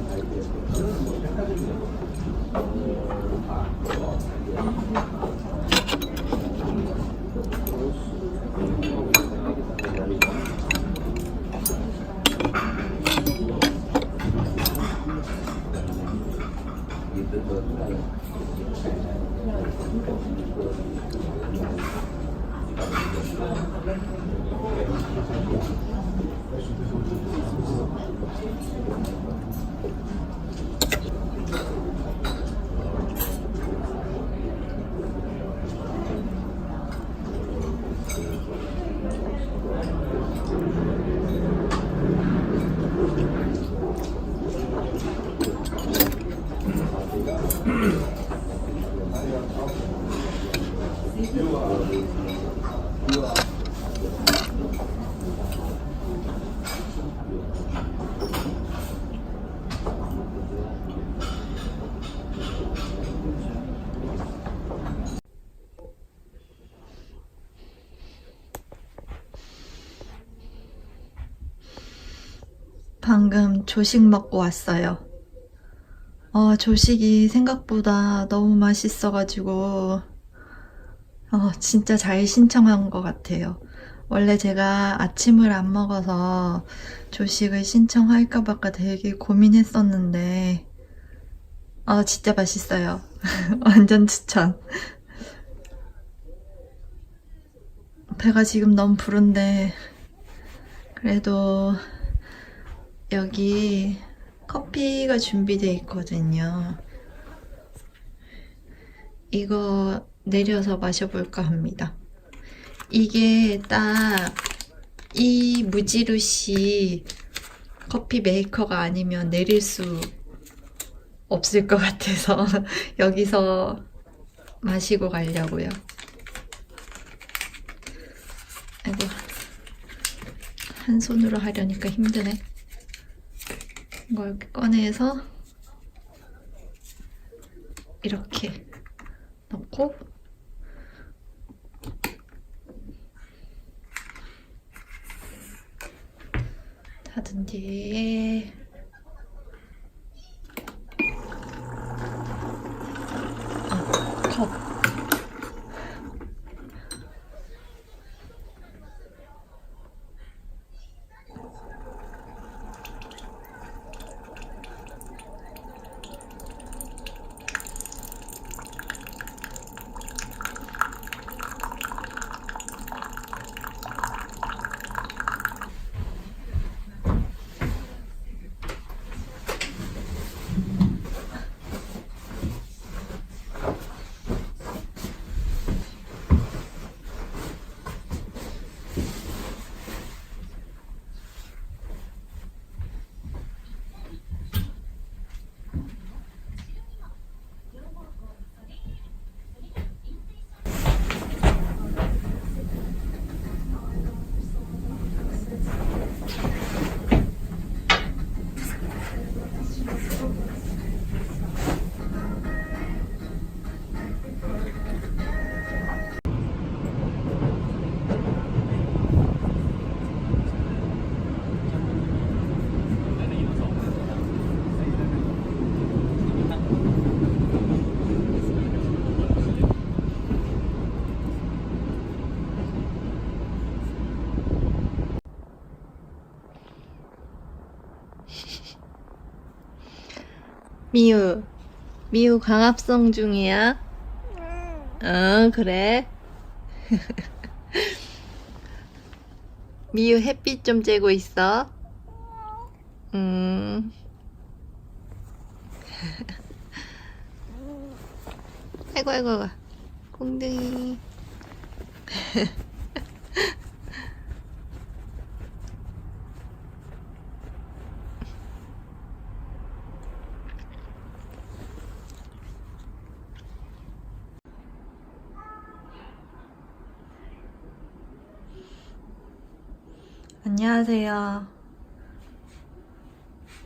Pak Umar 방금 조식 먹고 왔어요. 어, 조식이 생각보다 너무 맛있어가지고, 어, 진짜 잘 신청한 것 같아요. 원래 제가 아침을 안 먹어서 조식을 신청할까 말까 되게 고민했었는데, 어, 진짜 맛있어요. 완전 추천. 배가 지금 너무 부른데, 그래도 여기 커피가 준비되어 있거든요. 이거 내려서 마셔볼까 합니다. 이게 딱 이 무지루시 커피 메이커가 아니면 내릴 수 없을 것 같아서 여기서 마시고 가려고요. 아이고, 한 손으로 하려니까 힘드네. 이렇게 꺼내서 이렇게 넣고 닫은 뒤에 아, 컵 미유, 미유 광합성 중이야? 응, 그래. 미유 햇빛 좀 쬐고 있어. 음, 아이고 아이고 아이고. 공둥이. 안녕하세요.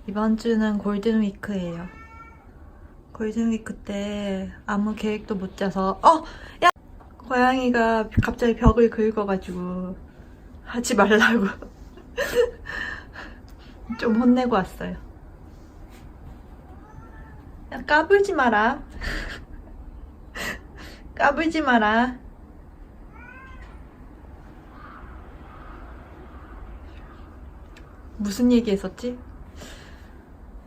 이번 주는 골든 위크예요. 골든 위크 때 아무 계획도 못 짜서 어, 야, 고양이가 갑자기 벽을 긁어가지고 하지 말라고 좀 혼내고 왔어요. 야, 까불지 마라. 까불지 마라. 무슨 얘기 했었지?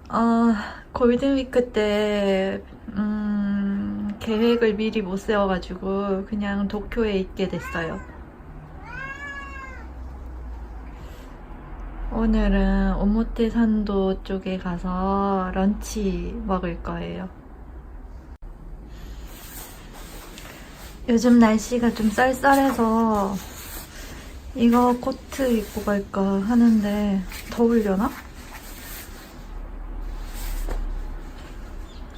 어, 골든위크 때, 음, 계획을 미리 못 세워가지고, 그냥 도쿄에 있게 됐어요. 오늘은 오모테산도 쪽에 가서 런치 먹을 거예요. 요즘 날씨가 좀 쌀쌀해서 이거 코트 입고 갈까 하는데 더울려나?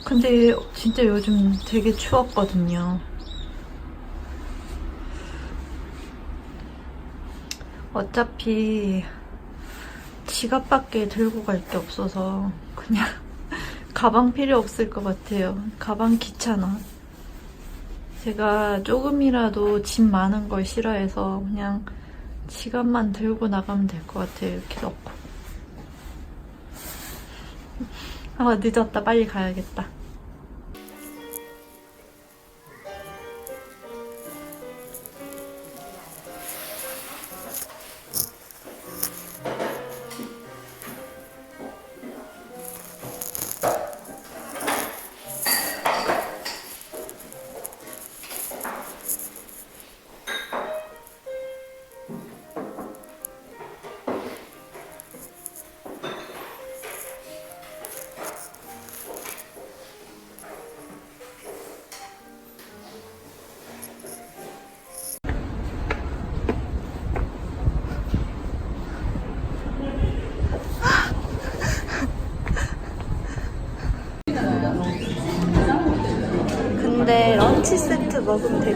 근데 진짜 요즘 되게 추웠거든요. 어차피 지갑밖에 들고 갈 게 없어서 그냥 가방 필요 없을 것 같아요. 가방 귀찮아. 제가 조금이라도 짐 많은 걸 싫어해서 그냥 지갑만 들고 나가면 될 것 같아요. 이렇게 넣고. 아, 늦었다. 빨리 가야겠다.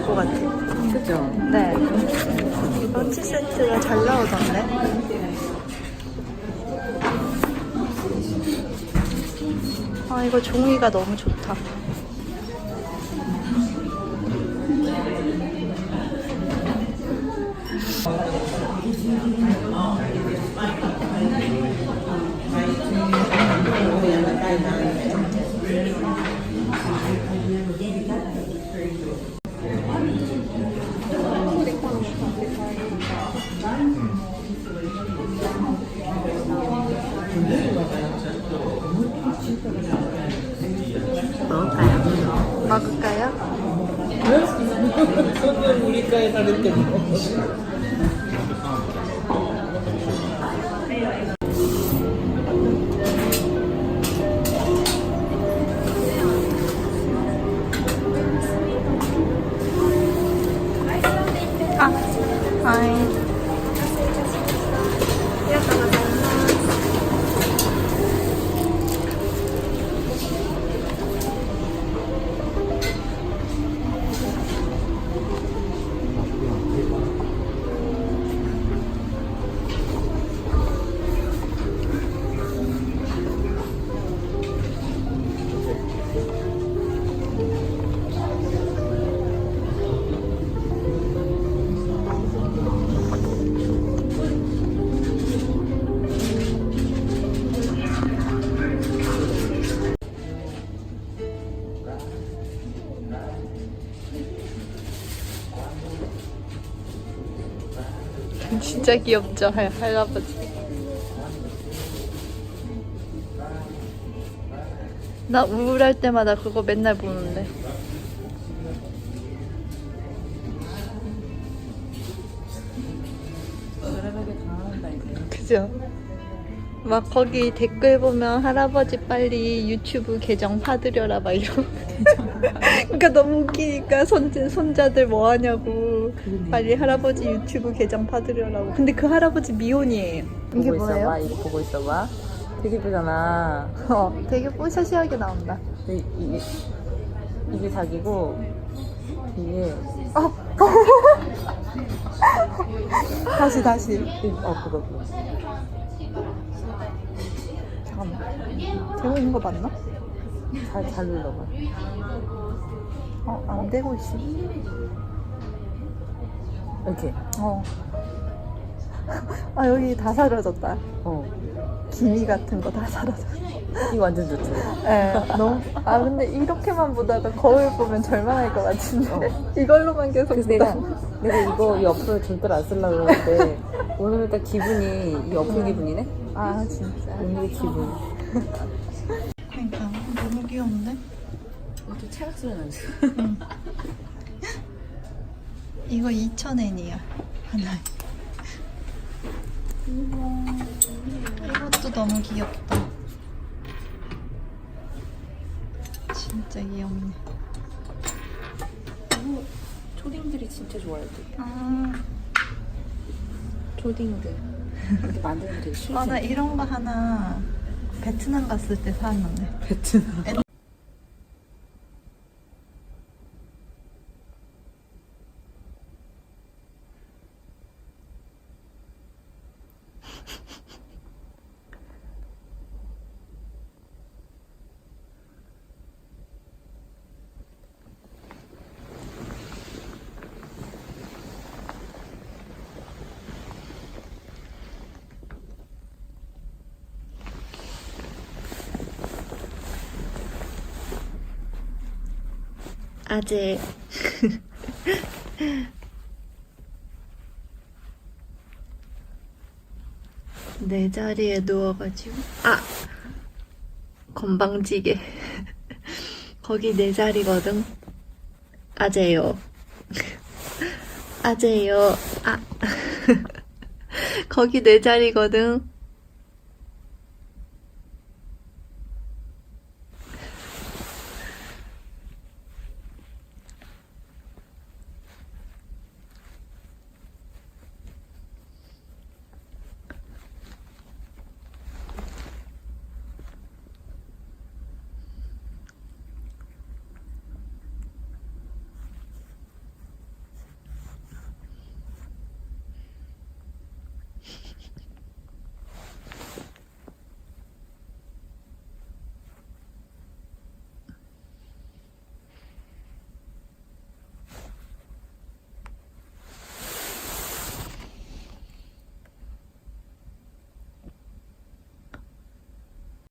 것 같아요. 그죠? 네. 런치 세트가 잘 나오던데. 아, 이거 종이가 너무 좋다. 사 진짜 귀엽죠, 할, 할아버지. 나 우울할 때마다 그거 맨날 보는데. 그죠? 막 거기 댓글 보면 할아버지 빨리 유튜브 계정 파드려라 막 이런. 그러니까 너무 웃기니까 손자 손자들 뭐 하냐고 빨리 할아버지 유튜브 계정 파드려라고. 근데 그 할아버지 미혼이에요. 이게 보고 있어봐. 뭐예요? 이거 보고 있어봐. 되게 예쁘잖아. 어, 되게 뽀샤시하게 나온다. 이- 이게 이게 자기고 이게 다시 다시. 이- 어 그거 그거. 잠깐만. 되고 있는 거 맞나? 잘, 잘 눌러봐. 어, 안 되고 있어. 이렇게. 어. 아, 여기 다 사라졌다. 어. 기미 같은 거 다 사라졌어. 이거 완전 좋지. 예, 너무. 아, 근데 이렇게만 보다가 거울 보면 절망할 것 같은데. 이걸로만 계속. 그래서 내가 보다. 내가 이거 이 어플 절대로 안 쓰려고 그러는데 오늘은 딱 기분이 이 어플 기분이네. 아, 진짜. 오늘의 기분. 그러니까 너무 귀여운데? 어떻게 체력 소리 나지? 이거 2,000엔이야. 하나에. 이것도 너무 귀엽다. 진짜 귀엽네. 초딩들이 진짜 좋아할 때. 아, 초딩들. 이렇게 게 되게 싫어. 아, 나 이런 거 하나 베트남 갔을 때 사왔는데. 베트남. 아재. 내 자리에 누워가지고 아! 건방지게. 거기 내 자리거든. 아재요. 아재요. 아! 거기 내 자리거든